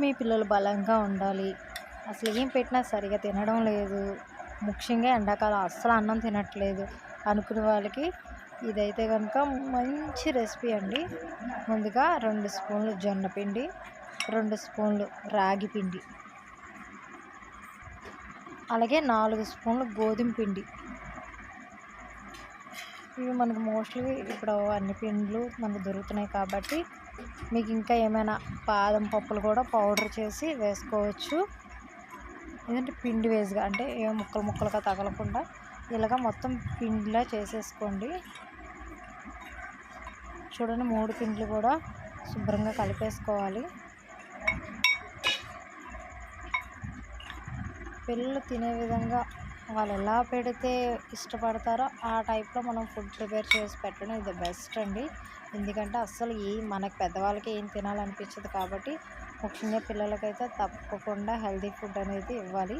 మీ పిల్లలు బలంగా ఉండాలి. అసలు ఏం పెట్టినా సరిగా తినడం లేదు. ముఖ్యంగా ఎండాకాలం అస్సలు అన్నం తినట్లేదు. అనుకునే వాళ్ళకి ఇదైతే కనుక మంచి రెసిపీ అండి. ముందుగా రెండు స్పూన్లు జొన్న పిండి రెండు స్పూన్లు రాగి పిండి అలాగే నాలుగు స్పూన్లు గోధుమ పిండి. ఇవి మనకు మోస్ట్లీ ఇప్పుడు అన్ని పిండ్లు మనకు దొరుకుతున్నాయి కాబట్టి మీకు ఇంకా ఏమైనా బాదం పప్పులు కూడా పౌడర్ చేసి వేసుకోవచ్చు. ఏంటంటే పిండి వేసుగా అంటే ఏ ముక్కలు ముక్కలుగా తగలకుండా ఇలాగ మొత్తం పిండిలా చేసేసుకోండి. చూడండి మూడు పిండ్లు కూడా శుభ్రంగా కలిపేసుకోవాలి. పిల్లలు తినే విధంగా వాళ్ళు ఎలా పెడితే ఇష్టపడతారో ఆ టైప్లో మనం ఫుడ్ ప్రిపేర్ చేసి పెట్టడం ఇది బెస్ట్ అండి. ఎందుకంటే అస్సలు ఏ మనకి పెద్దవాళ్ళకి ఏం తినాలనిపించదు కాబట్టి ముఖ్యంగా పిల్లలకైతే తప్పకుండా హెల్తీ ఫుడ్ అనేది ఇవ్వాలి.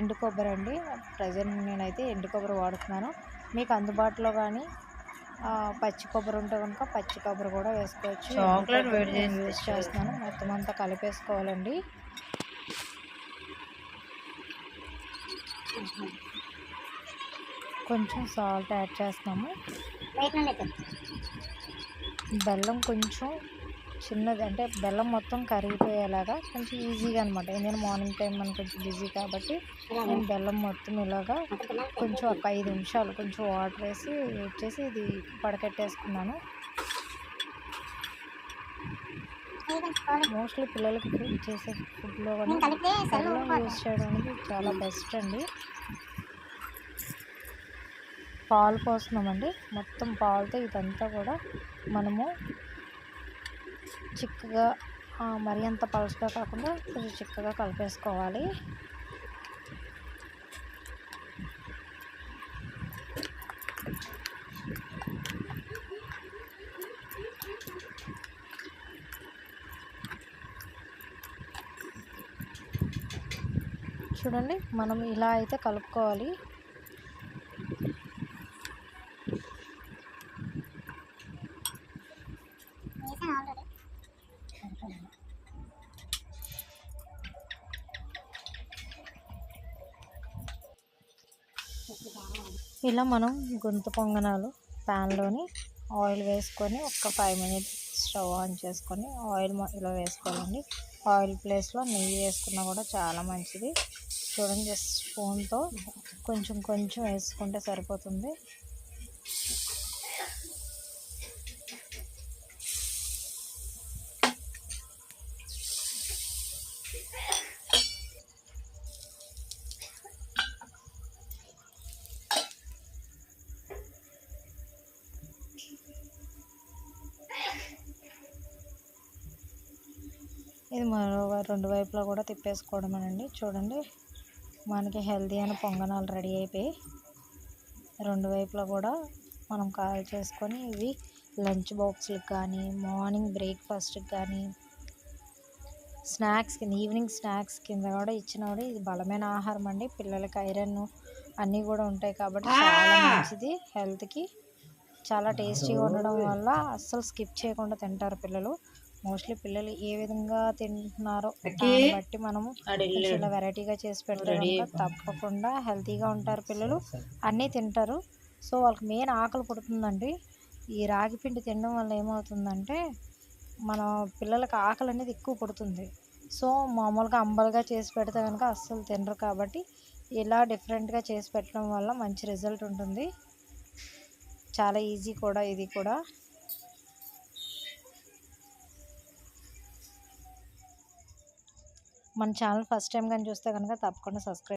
ఎండు కొబ్బరి అండి. ప్రజెంట్ నేనైతే ఎండు కొబ్బరి వాడుతున్నాను. మీకు అందుబాటులో కానీ పచ్చి కొబ్బరి ఉంటే కనుక పచ్చి కొబ్బరి కూడా వేసుకోవచ్చు. చాక్లెట్ యూస్ చేస్తున్నాను. మొత్తం అంతా కలిపేసుకోవాలండి. కొంచెం సాల్ట్ యాడ్ చేస్తున్నాము. బెల్లం కొంచెం చిన్నది అంటే బెల్లం మొత్తం కరిగిపోయేలాగా కొంచెం ఈజీగా అనమాట నేను మార్నింగ్ టైం మనం కొంచెం బిజీ కాబట్టి నేను బెల్లం మొత్తం ఇలాగా కొంచెం ఒక ఐదు నిమిషాలు కొంచెం వాటర్ వేసి వచ్చేసి ఇది పడకెట్టేసుకున్నాను. మోస్ట్లీ పిల్లలకి చేసే ఫుడ్లో కానీ బెల్లం యూస్ చేయడం అనేది చాలా బెస్ట్ అండి. పాలు పోస్తున్నామండి. మొత్తం పాలతో ఇదంతా కూడా మనము చిక్కగా మరీ అంత పలుచగా కాకుండా కొంచెం చిక్కగా కలిపేసుకోవాలి. చూడండి మనం ఇలా అయితే కలుపుకోవాలి. ఇలా మనం గొంతు పొంగనాలు ప్యాన్లోని ఆయిల్ వేసుకొని ఒక ఫైవ్ మినిట్స్ స్టవ్ ఆన్ చేసుకొని ఆయిల్ ఇలా వేసుకోవాలండి. ఆయిల్ ప్లేస్లో నెయ్యి వేసుకున్నా కూడా చాలా మంచిది. చూడండి జస్ట్ స్పూన్తో కొంచెం కొంచెం వేసుకుంటే సరిపోతుంది. ఇది మరో రెండు వైపులా కూడా తిప్పేసుకోవడమేనండి. చూడండి మనకి హెల్తీ అయిన పొంగనాలు రెడీ అయిపోయి రెండు వైపులా కూడా మనం కాల్ చేసుకొని ఇవి లంచ్ బాక్స్కి కానీ మార్నింగ్ బ్రేక్ఫాస్ట్కి కానీ స్నాక్స్ కింద ఈవినింగ్ స్నాక్స్ కింద కూడా ఇచ్చిన కూడా ఇది బలమైన ఆహారం అండి. పిల్లలకి ఐరన్ అన్నీ కూడా ఉంటాయి కాబట్టి చాలా మంచిది హెల్త్కి. చాలా టేస్టీగా ఉండడం వల్ల అస్సలు స్కిప్ చేయకుండా తింటారు పిల్లలు. మోస్ట్లీ పిల్లలు ఏ విధంగా తింటున్నారో దాన్ని బట్టి మనము ఇలా వెరైటీగా చేసి పెడితే తప్పకుండా హెల్తీగా ఉంటారు పిల్లలు. అన్నీ తింటారు. సో వాళ్ళకి మెయిన్ ఆకలి పుడుతుందండి. ఈ రాగి పిండి తినడం వల్ల ఏమవుతుందంటే మన పిల్లలకి ఆకలి అనేది ఎక్కువ పుడుతుంది. సో మామూలుగా అంబలుగా చేసి పెడితే కనుక అస్సలు తినరు కాబట్టి ఇలా డిఫరెంట్గా చేసి పెట్టడం వల్ల మంచి రిజల్ట్ ఉంటుంది. చాలా ఈజీ కూడా ఇది కూడా. మన ఛానల్ ఫస్ట్ టైం కానీ చూస్తే కనుక తప్పకుండా సబ్స్క్రైబ్